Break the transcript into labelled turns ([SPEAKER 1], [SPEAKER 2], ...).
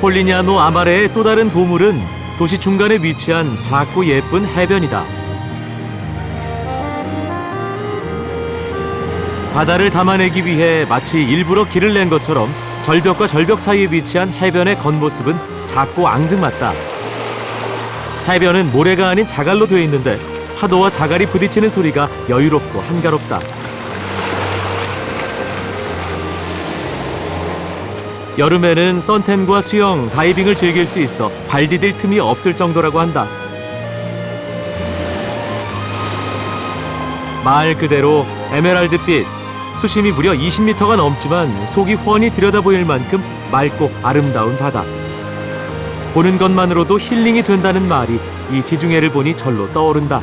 [SPEAKER 1] 폴리니아노 아마레의 또 다른 보물은 도시 중간에 위치한 작고 예쁜 해변이다. 바다를 담아내기 위해 마치 일부러 길을 낸 것처럼 절벽과 절벽 사이에 위치한 해변의 겉모습은 작고 앙증맞다. 해변은 모래가 아닌 자갈로 되어 있는데 파도와 자갈이 부딪히는 소리가 여유롭고 한가롭다. 여름에는 선탠과 수영, 다이빙을 즐길 수 있어 발 디딜 틈이 없을 정도라고 한다. 말 그대로 에메랄드빛, 수심이 무려 20m가 넘지만 속이 훤히 들여다 보일 만큼 맑고 아름다운 바다. 보는 것만으로도 힐링이 된다는 말이 이 지중해를 보니 절로 떠오른다.